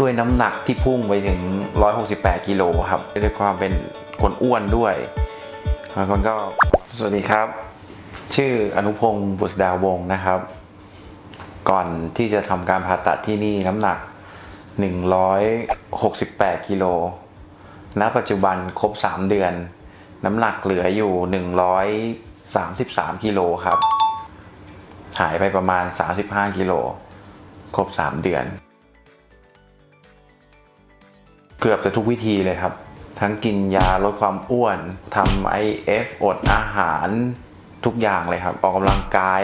ด้วยน้ำหนักที่พุ่งไปถึง 168 กิโลครับ ด้วยความเป็นคนอ้วนด้วยบางคนก็สวัสดีครับ ชื่ออนุพงศ์บุษดาวงศ์นะครับ ก่อนที่จะทำการผ่าตัดที่นี่น้ำหนัก 168 กิโลณปัจจุบันครบ 3 เดือน น้ำหนักเหลืออยู่ 133 กิโลครับ หายไปประมาณ 35 กิโล ครบ 3 เดือน เกือบจะทุกวิธีเลยครับ ทั้งกินยาลดความอ้วนทำ IF อฟอดอาหารทุกอย่างเลยครับ ออกกำลังกาย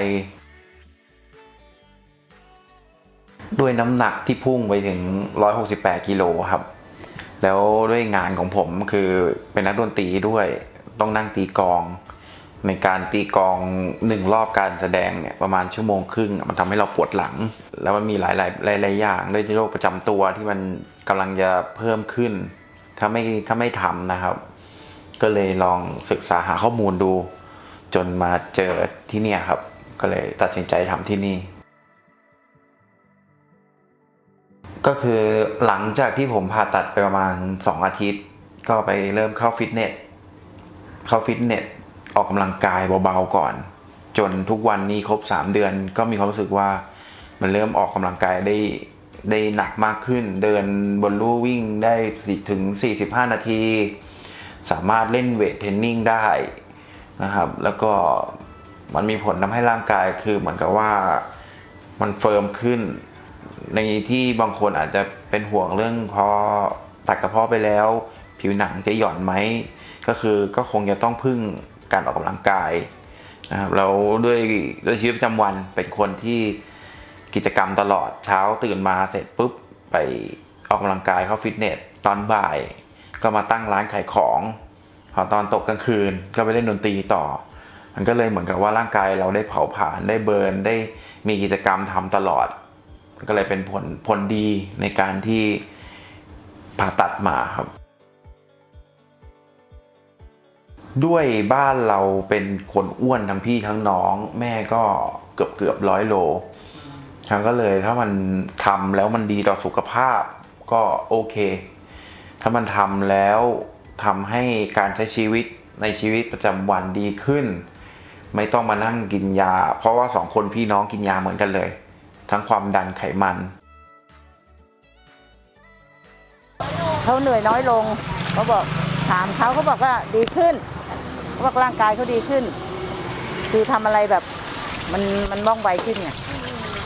ด้วยน้ำหนักที่พุ่งไปถึง 168 กิโลครับ แล้วด้วยงานของผมคือเป็นนักดนตรีด้วยต้องนั่งตีกอง ในการตีกองหนึ่งรอบการแสดงเนี่ยประมาณชั่วโมงครึ่งมันทำให้เราปวดหลัง แล้วมันมีหลายหลายๆหลาย ๆ อย่างด้วยโรคประจำตัวที่มันกำลังจะเพิ่มขึ้น ถ้าไม่ถ้าไม่ทำนะครับ ก็เลยลองศึกษาหาข้อมูลดู จนมาเจอที่เนี่ยครับ ก็เลยตัดสินใจทำที่นี่ ก็คือหลังจากที่ผมผ่าตัดไปประมาณ 2 อาทิตย์ ก็ไปเริ่มเข้าฟิตเนสเข้าฟิตเนส ออกกำลังกายเบาๆก่อน จนทุกวันนี้ครบ 3 เดือน ก็มีความรู้สึกว่ามันเริ่มออกกำลังกายได้ได้หนักมากขึ้น เดินบนลู่วิ่งได้ถึง 45 นาที สามารถเล่นเวทเทรนนิ่งได้นะครับ แล้วก็มันมีผลทำให้ร่างกายคือเหมือนกับว่ามันเฟิร์มขึ้น ในที่บางคนอาจจะเป็นห่วงเรื่องพอตัดกระเพาะไปแล้ว ผิวหนังจะหย่อนไหม ก็คือก็คงจะต้องพึ่ง การออกกำลังกายนะครับแล้วด้วยด้วยชีวิตประจำวันเป็นคนที่กิจกรรมตลอดเช้าตื่นมาเสร็จปุ๊บไปออกกำลังกายเข้าฟิตเนสตอนบ่าย ก็มาตั้งร้านขายของพอตอนตกกลางคืนก็ไปเล่นดนตรีต่อ มันก็เลยเหมือนกับว่าร่างกายเราได้เผาผลาญได้เบิร์นได้มีกิจกรรมทำตลอดก็เลยเป็นผลผลดีในการที่ผ่าตัดมาครับ ด้วยบ้านเราเป็นคนอ้วนทั้งพี่ทั้งน้อง แม่ก็เกือบเกือบร้อยโลฉันก็เลยถ้ามันทำแล้วมันดีต่อสุขภาพก็โอเค ถ้ามันทำแล้วทำให้การใช้ชีวิตในชีวิตประจำวันดีขึ้น ไม่ต้องมานั่งกินยา เพราะว่าสองคนพี่น้องกินยาเหมือนกันเลย ทั้งความดันไขมันเขาเหนื่อยน้อยลงเขาบอกถามเขาเขาบอกว่าดีขึ้น เขาบอกร่างกายเขาดีขึ้น คือทำอะไรแบบมันมันว่องไวขึ้นไง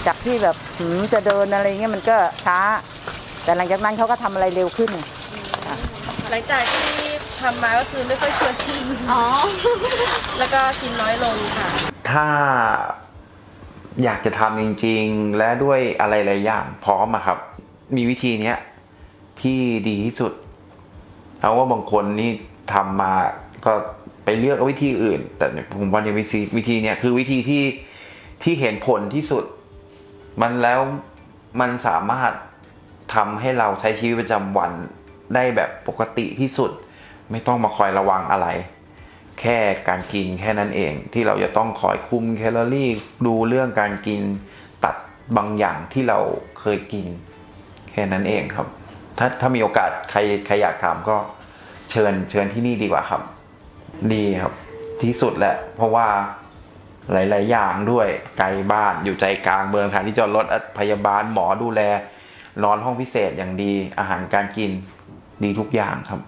จากที่แบบหืมจะเดินอะไรเงี้ยมันก็ช้า แต่หลังจากนั้นเขาก็ทำอะไรเร็วขึ้นหลังจากที่ทำมาก็คือไม่ค่อยชวนกินอ๋อ แล้วก็กินน้อยลงค่ะ ถ้าอยากจะทำจริง ๆ และด้วยอะไรหลายอย่างพร้อมอะครับ มีวิธีเนี้ยที่ดีที่สุดเอาว่าบางคนนี่ทำมาก็ ไปเลือกวิธีอื่น แต่ผมว่าในวิธีวิธีเนี้ยคือวิธีที่ที่เห็นผลที่สุด มันแล้วมันสามารถทำให้เราใช้ชีวิตประจำวันได้แบบปกติที่สุด ไม่ต้องมาคอยระวังอะไร แค่การกินแค่นั้นเอง ที่เราจะต้องคอยคุมแคลอรี่ดูเรื่องการกินตัดบางอย่างที่เราเคยกิน แค่นั้นเองครับ ถ้าถ้ามีโอกาสใครใครอยากทำก็เชิญเชิญที่นี่ดีกว่าครับ ดีครับ ที่สุดแหละ เพราะว่าหลาย ๆ อย่างด้วยไกลบ้านอยู่ใจกลางเมืองสถานที่จอดรถพยาบาลหมอดูแลนอนห้องพิเศษอย่างดีอาหารการกินดีทุกอย่างครับ